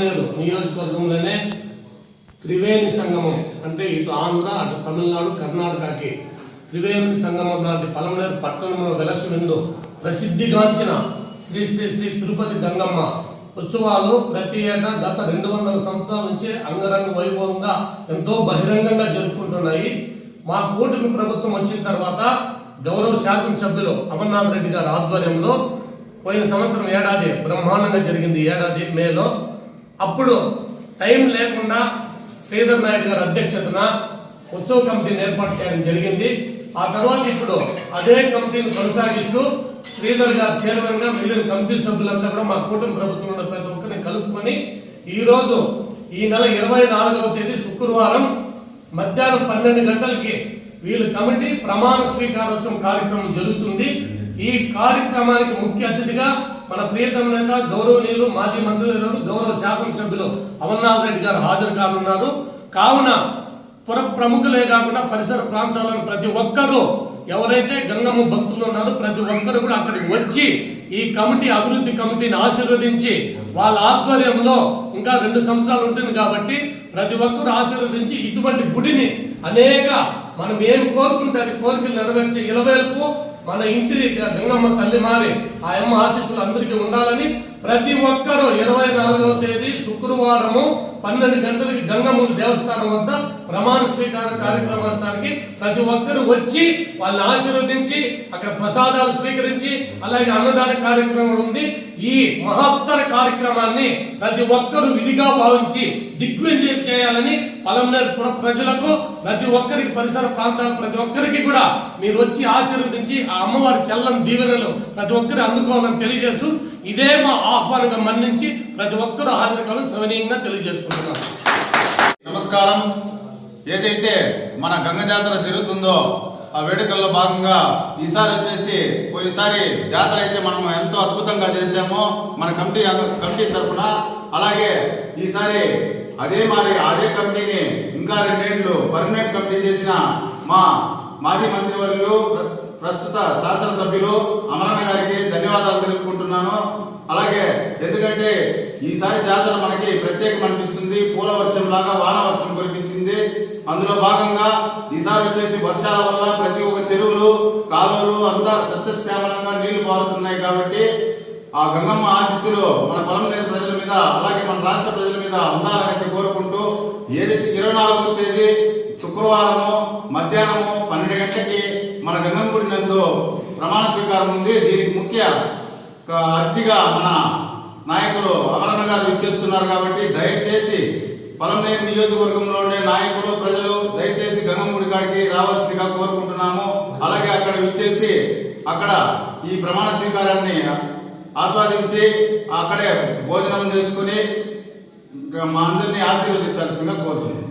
నియోజకవర్గంలోనే త్రివేణి సంగమం అంటే ఇటు ఆంధ్ర అటు తమిళనాడు కర్ణాటకకి త్రివేణి సంగమం లాంటి పలమనేరు పట్టణంలో వెలసివిందు ప్రసిద్ధిగాంచిన శ్రీ శ్రీ శ్రీ తిరుపతి గంగమ్మ ఉత్సవాలు ప్రతి ఏటా గత రెండు వందల సంవత్సరాల నుంచి అంగరంగ వైభవంగా ఎంతో బహిరంగంగా జరుపుకుంటున్నాయి. మా కూటమి ప్రభుత్వం వచ్చిన తర్వాత గౌరవ శాసనసభ్యులు అమర్నాథ్ రెడ్డి గారి ఆధ్వర్యంలో పోయిన సంవత్సరం ఏడాది బ్రహ్మాండంగా జరిగింది. ఏడాది మేలో అప్పుడు టైం లేకుండా శ్రీధర్ నాయుడు గారి అధ్యక్షతన ఉత్సవ కమిటీని ఏర్పాటు చేయడం జరిగింది. ఆ తర్వాత ఇప్పుడు అదే కమిటీని కొనసాగిస్తూ శ్రీధర్ గారు చైర్మన్గా మిగిలిన కమిటీ సభ్యులంతా కూడా మా కూటమి ప్రభుత్వంలో ప్రతి ఒక్కరిని కలుపుకొని ఈ రోజు ఈ నెల ఇరవై నాలుగవ తేదీ శుక్రవారం మధ్యాహ్నం పన్నెండు గంటలకి వీళ్ళ కమిటీ ప్రమాణ స్వీకారోత్సవం కార్యక్రమం జరుగుతుంది. ఈ కార్యక్రమానికి ముఖ్య అతిథిగా మన ప్రియతమ నేత గౌరవనీయులు మాజీ మంత్రులు గౌరవ శాసనసభ్యులు అమర్నాథ్ రెడ్డి గారు హాజరు కానున్నారు. కావున పుర ప్రముఖులే కాకుండా పరిసర ప్రాంతాలను ప్రతి ఒక్కరూ ఎవరైతే గంగమ్మ భక్తులు ఉన్నారో ప్రతి ఒక్కరు కూడా అక్కడికి వచ్చి ఈ కమిటీ అభివృద్ధి కమిటీని ఆశీర్వదించి వాళ్ళ ఆధ్వర్యంలో ఇంకా రెండు సంవత్సరాలు ఉంటుంది కాబట్టి ప్రతి ఒక్కరు ఆశీర్వదించి ఇటువంటి గుడిని అనేక మనం ఏం కోరుకుంటే అది కోరికలు నెరవేర్చే ఇలవేల్పు మన ఇంటి గంగమ్మ తల్లి మారి ఆ అమ్మ ఆశీస్సులు అందరికీ ఉండాలని ప్రతి ఒక్కరూ ఇరవై నాలుగవ తేదీ శుక్రవారము పన్నెండు గంటలకి గంగమ్మ దేవస్థానం వద్ద ప్రమాణ స్వీకార కార్యక్రమానికి ప్రతి ఒక్కరు వచ్చి వాళ్ళని ఆశీర్వదించి అక్కడ ప్రసాదాలు స్వీకరించి అలాగే అన్నదాన కార్యక్రమం ఉంది. ఈ మహత్తర కార్యక్రమాన్ని ప్రతి ఒక్కరు విధిగా భావించి దిగ్విజయం చేయాలని పలంనేరు ప్రజలకు ప్రతి ఒక్కరికి పరిసర ప్రాంతాల ప్రతి ఒక్కరికి కూడా మీరు వచ్చి ఆశీర్వదించి ఆ అమ్మవారి చల్లని దీవెనలు ప్రతి ఒక్కరు అందుకోవాలని తెలియజేస్తూ ఇదే మా ఆహ్వానంగా మన్నించి ప్రతి ఒక్కరూ హాజరు కావాలని సవినీయంగా తెలియజేసుకుంటున్నాను నమస్కారం. ఏదైతే మన గంగ జాతర జరుగుతుందో ఆ వేడుకల్లో భాగంగా ఈసారి వచ్చేసి పోయినసారి జాతర అయితే మనం ఎంతో అద్భుతంగా చేశామో మన కమిటీ కమిటీ తరఫున. అలాగే ఈసారి అదే మరి అదే కమిటీని ఇంకా రెండేళ్ళు పర్మనెంట్ కమిటీ చేసిన మా మాజీ మంత్రివర్యులు ప్ర- ప్రస్తుత శాసనసభ్యులు అమరణ గారికి ధన్యవాదాలు తెలుపుకుంటున్నాను. అలాగే ఎందుకంటే ఈసారి జాతర మనకి ప్రత్యేకం అనిపిస్తుంది పూల వర్షం లాగా వాన వర్షం కురిపించింది. అందులో భాగంగా ఈసారి వచ్చేసి వర్షాల వల్ల ప్రతి ఒక్క చెరువులు కాలువలు అంతా సస్యశ్యామలంగా నీళ్ళు పారుతున్నాయి కాబట్టి ఆ గంగమ్మ ఆశీస్సులు మన పొలంనేరు ప్రజల మీద అలాగే మన రాష్ట్ర ప్రజల మీద ఉండాలనేసి కోరుకుంటూ ఏదైతే ఇరవై నాలుగో తేదీ శుక్రవారము మధ్యాహ్నము పన్నెండు గంటలకి మన గంగమ్మ గుడి నందు ప్రమాణ స్వీకారం ఉంది. దీనికి ముఖ్య అతిథిగా మన నాయకులు అమరణ గారు ఇచ్చేస్తున్నారు కాబట్టి దయచేసి పొలంనేరు నియోజకవర్గంలో ఉండే నాయకులు ప్రజలు దయచేసి గంగమ్మడి కాడికి రావాల్సిందిగా కోరుకుంటున్నాము. అలాగే అక్కడ విచ్చేసి అక్కడ ఈ ప్రమాణ స్వీకారాన్ని ఆస్వాదించి అక్కడే భోజనం చేసుకుని ఇంకా మా అందరినీ ఆశీర్వదించాల్సిందిగా కోరుతున్నాం.